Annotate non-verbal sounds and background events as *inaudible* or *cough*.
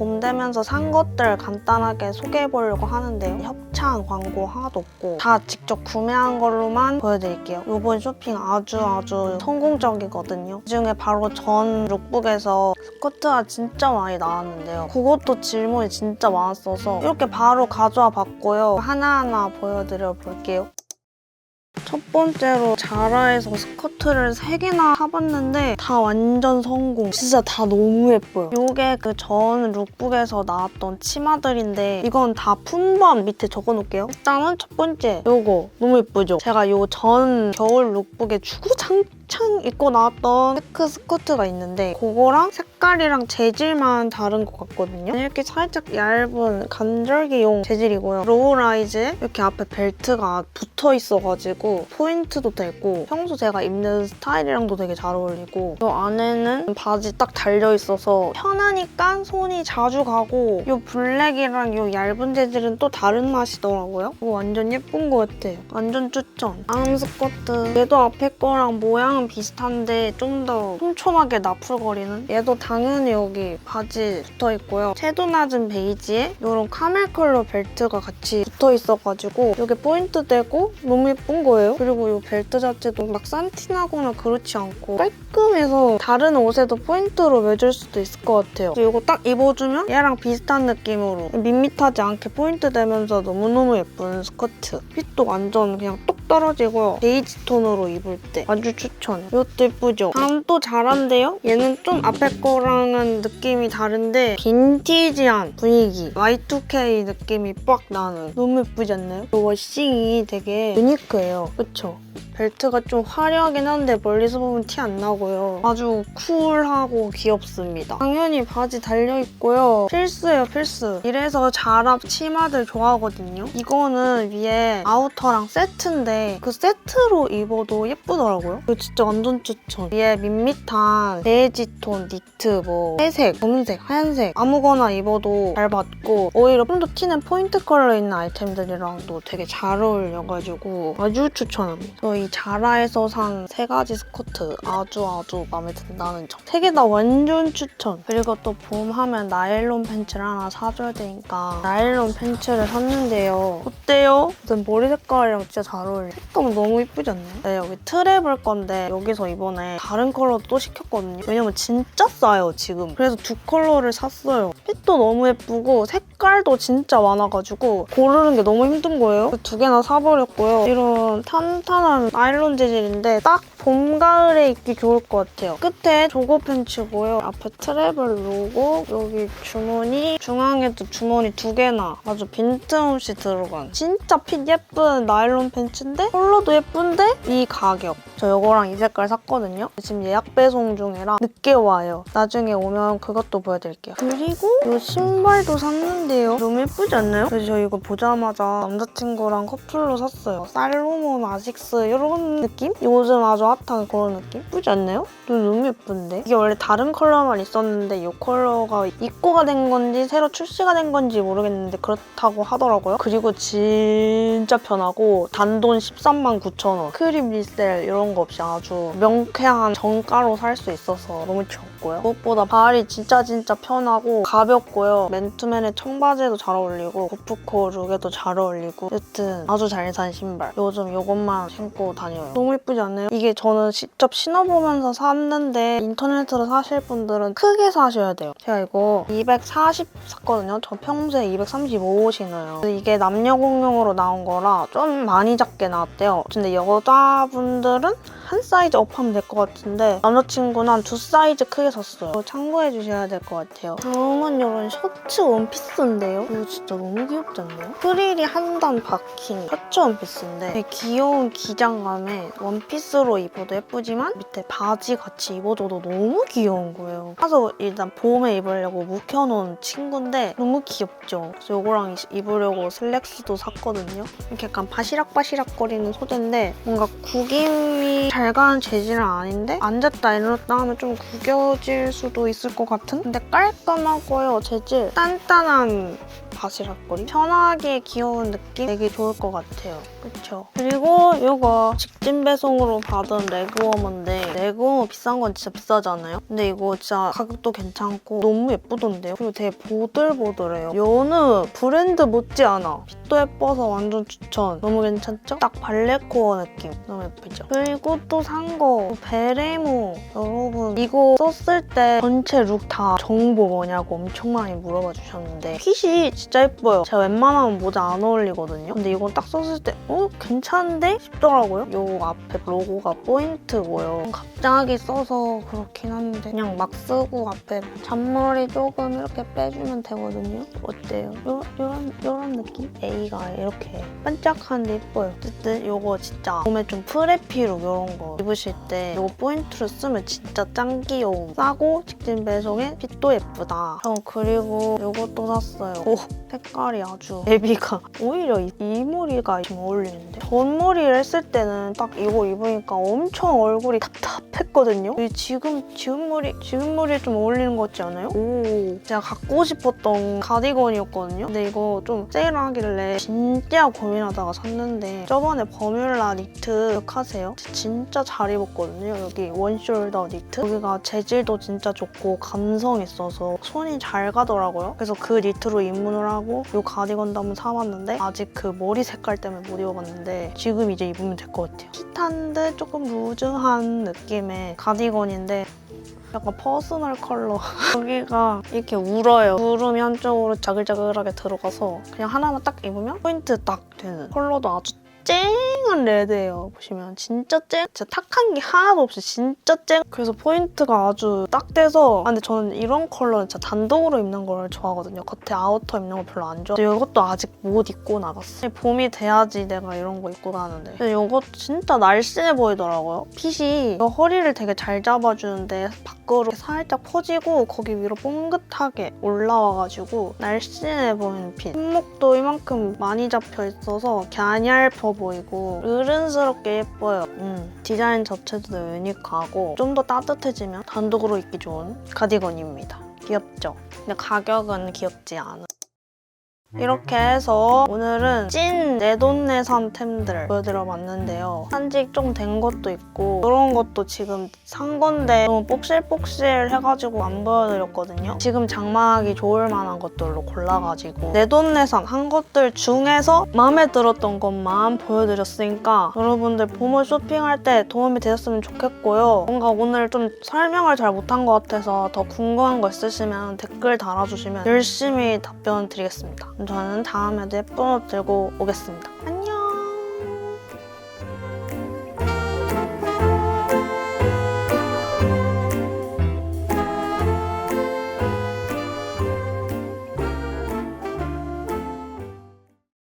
봄 되면서 산 것들 간단하게 소개해 보려고 하는데요. 협찬 광고 하나도 없고 다 직접 구매한 걸로만 보여드릴게요. 이번 쇼핑 아주 아주 성공적이거든요. 그중에 바로 전 룩북에서 스커트가 진짜 많이 나왔는데요. 그것도 질문이 진짜 많았어서 이렇게 바로 가져와 봤고요. 하나하나 보여드려 볼게요. 첫 번째로 자라에서 스커트를 3개나 사봤는데 다 완전 성공. 진짜 다 너무 예뻐요. 이게 그 전 룩북에서 나왔던 치마들인데 이건 다 품번 밑에 적어놓을게요. 일단은 첫 번째 요거 너무 예쁘죠? 제가 요 전 겨울 룩북에 주구장창 입고 나왔던 체크 스커트가 있는데 그거랑 색 깔이랑 재질만 다른 것 같거든요. 이렇게 살짝 얇은 간절기용 재질이고요. 로우라이즈에 이렇게 앞에 벨트가 붙어 있어가지고 포인트도 되고 평소 제가 입는 스타일이랑도 되게 잘 어울리고 이 안에는 바지 딱 달려 있어서 편하니까 손이 자주 가고 이 블랙이랑 이 얇은 재질은 또 다른 맛이더라고요. 이거 완전 예쁜 것 같아요. 완전 추천. 다음 스커트 얘도 앞에 거랑 모양은 비슷한데 좀 더 촘촘하게 나풀거리는 얘도 당연히 여기 바지 붙어 있고요. 채도 낮은 베이지에 이런 카멜 컬러 벨트가 같이 붙어 있어가지고 이게 포인트 되고 너무 예쁜 거예요. 그리고 이 벨트 자체도 막 산티나거나 그렇지 않고 깔끔해서 다른 옷에도 포인트로 매줄 수도 있을 것 같아요. 이거 딱 입어주면 얘랑 비슷한 느낌으로 밋밋하지 않게 포인트 되면서 너무너무 예쁜 스커트. 핏도 완전 그냥 똑 떨어지고요. 베이지 톤으로 입을 때 아주 추천해요. 이것도 예쁘죠? 다음 또 잘한데요? 얘는 좀 앞에 거랑은 느낌이 다른데 빈티지한 분위기 Y2K 느낌이 빡 나는 너무 예쁘지 않나요? 이 워싱이 되게 유니크해요. 그쵸? 벨트가 좀 화려하긴 한데 멀리서 보면 티 안 나고요. 아주 쿨하고 귀엽습니다. 당연히 바지 달려있고요. 필수예요, 필수. 이래서 자랍 치마들 좋아하거든요. 이거는 위에 아우터랑 세트인데 그 세트로 입어도 예쁘더라고요. 이거 진짜 완전 추천. 위에 밋밋한 베이지 톤 니트, 뭐 회색, 검은색, 하얀색 아무거나 입어도 잘 받고 오히려 좀 더 튀는 포인트 컬러 있는 아이템들이랑도 되게 잘 어울려가지고 아주 추천합니다. 저희 자라에서 산 세 가지 스커트 아주 아주 마음에 든다는 점. 세 개 다 완전 추천. 그리고 또 봄 하면 나일론 팬츠를 하나 사줘야 되니까 나일론 팬츠를 샀는데요. 어때요? 일단 머리 색깔이랑 진짜 잘 어울려요. 색감 너무 이쁘지 않나요? 네, 여기 트랩 을 건데 여기서 이번에 다른 컬러도 또 시켰거든요. 왜냐면 진짜 싸요, 지금. 그래서 두 컬러를 샀어요. 핏도 너무 예쁘고 색깔도 진짜 많아가지고 고르는 게 너무 힘든 거예요. 두 개나 사버렸고요. 이런 탄탄한 나일론 재질인데 딱 봄, 가을에 입기 좋을 것 같아요. 끝에 조거 팬츠고요. 앞에 트랩을 누르고 여기 주머니, 중앙에도 주머니 두 개나 아주 빈틈없이 들어간 진짜 핏 예쁜 나일론 팬츠인데 컬러도 예쁜데 이 가격. 저 이거랑 이 색깔 샀거든요. 지금 예약 배송 중이라 늦게 와요. 나중에 오면 그것도 보여드릴게요. 그리고 이 신발도 샀는데요. 너무 예쁘지 않나요? 그래서 저 이거 보자마자 남자친구랑 커플로 샀어요. 살로몬 아식스 이런 느낌? 요즘 아주 핫한 그런 느낌? 예쁘지 않나요? 너무 예쁜데? 이게 원래 다른 컬러만 있었는데 이 컬러가 입고가 된 건지 새로 출시가 된 건지 모르겠는데 그렇다고 하더라고요. 그리고 진짜 편하고 단돈 13만 9천 원. 크림 리셀 이런 거 없이 아주 명쾌한 정가로 살 수 있어서 너무 좋고요. 무엇보다 발이 진짜 진짜 편하고 가볍고요. 맨투맨의 청바지에도 잘 어울리고 고프코 룩에도 잘 어울리고 여튼 아주 잘 산 신발. 요즘 이것만 신고 다녀요. 너무 예쁘지 않나요? 이게 저는 직접 신어보면서 샀는데 인터넷으로 사실 분들은 크게 사셔야 돼요. 제가 이거 240 샀거든요. 저 평소에 235 신어요. 이게 남녀 공용으로 나온 거라 좀 많이 작게 나왔대요. 근데 여자분들은 한 사이즈 업하면 될 것 같은데 남자친구는 한 두 사이즈 크게 샀어요. 참고해 주셔야 될 것 같아요. 다음은 이런 셔츠 원피스인데요. 이거 진짜 너무 귀엽지 않나요? 프릴이 한 단 박힌 셔츠 원피스인데 귀여운 기장감에 원피스로 입어도 예쁘지만 밑에 바지 같이 입어줘도 너무 귀여운 거예요. 사서 일단 봄에 입으려고 묵혀놓은 친구인데 너무 귀엽죠? 그래서 이거랑 입으려고 슬랙스도 샀거든요. 이렇게 약간 바시락바시락 거리는 소재인데 뭔가 구김이 잘 가는 재질은 아닌데 앉았다 일어났다 하면 좀 구겨질 수도 있을 것 같은? 근데 깔끔하고요. 재질 단단한 바시락거리 편하게 귀여운 느낌 되게 좋을 것 같아요. 그쵸? 그리고 이거 직진 배송으로 받은 레그워머인데 레그워머 비싼 건 진짜 비싸잖아요? 근데 이거 진짜 가격도 괜찮고 너무 예쁘던데요? 그리고 되게 보들보들해요. 여느 브랜드 못지않아. 핏도 예뻐서 완전 추천. 너무 괜찮죠? 딱 발레코어 느낌. 너무 예쁘죠? 그리고 또 산 거 베레모. 여러분 이거 썼을 때 전체 룩 다 정보 뭐냐고 엄청 많이 물어봐 주셨는데 핏이 진짜 예뻐요. 제가 웬만하면 모자 안 어울리거든요. 근데 이건 딱 썼을 때 어? 괜찮은데? 싶더라고요. 요 앞에 로고가 포인트고요. 갑자기 써서 그렇긴 한데 그냥 막 쓰고 앞에 잔머리 조금 이렇게 빼주면 되거든요. 어때요? 요, 요런, 요런 느낌? A가 이렇게 반짝하는데 예뻐요. 어쨌든 요거 진짜 몸에 좀 프레피룩 이런 거 입으실 때 요거 포인트로 쓰면 진짜 짱 귀여움. 싸고 직진 배송에 핏도 예쁘다. 저 그리고 요것도 샀어요. 오 색깔이 아주 데비가 *laughs* 오히려 이, 이 머리가 좀 어울리는데 전머리를 했을 때는 딱 이거 입으니까 엄청 얼굴이 답답했거든요. 근데 지금 지금 머리 지금 머리에 좀 어울리는 것 같지 않아요? 오 제가 갖고 싶었던 가디건이었거든요. 근데 이거 좀 세일하길래 진짜 고민하다가 샀는데 저번에 버뮬라 니트 기억하세요? 진짜 잘 입었거든요. 여기 원숄더 니트 여기가 재질도 진짜 좋고 감성 있어서 손이 잘 가더라고요. 그래서 그 니트로 입문을 하고 이 가디건도 한번 사봤는데 아직 그 머리 색깔 때문에 못 입어봤는데 지금 이제 입으면 될 것 같아요. 핏한 듯 조금 루즈한 느낌의 가디건인데 약간 퍼스널 컬러 *laughs* 여기가 이렇게 울어요 구름이 한쪽으로 자글자글하게 들어가서 그냥 하나만 딱 입으면 포인트 딱 되는 컬러도 아주 쨍한 레드예요. 보시면 진짜 쨍. 진짜 탁한 게 하나도 없이 진짜 쨍. 그래서 포인트가 아주 딱 돼서 아, 근데 저는 이런 컬러는 진짜 단독으로 입는 걸 좋아하거든요. 겉에 아우터 입는 거 별로 안 좋아해요 이것도 아직 못 입고 나갔어 봄이 돼야지 내가 이런 거 입고 가는데. 근데 이거 진짜 날씬해 보이더라고요. 핏이 허리를 되게 잘 잡아주는데 밖으로 살짝 퍼지고 거기 위로 뽕긋하게 올라와가지고 날씬해 보이는 핏. 손목도 이만큼 많이 잡혀 있어서 갸냘 퍼 보이고 어른스럽게 예뻐요. 음, 디자인 자체도 유니크하고 좀 더 따뜻해지면 단독으로 입기 좋은 가디건입니다. 귀엽죠? 근데 가격은 귀엽지 않아 이렇게 해서 오늘은 찐 내돈내산 템들 보여드려 봤는데요. 산지 좀 된 것도 있고 그런 것도 지금 산 건데 너무 뽁실뽁실 해가지고 안 보여드렸거든요. 지금 장만하기 좋을 만한 것들로 골라가지고 내돈내산 한 것들 중에서 마음에 들었던 것만 보여드렸으니까 여러분들 봄을 쇼핑할 때 도움이 되셨으면 좋겠고요. 뭔가 오늘 좀 설명을 잘 못한 것 같아서 더 궁금한 거 있으시면 댓글 달아주시면 열심히 답변 드리겠습니다. 저는 다음에도 예쁜 옷 들고 오겠습니다. 안녕!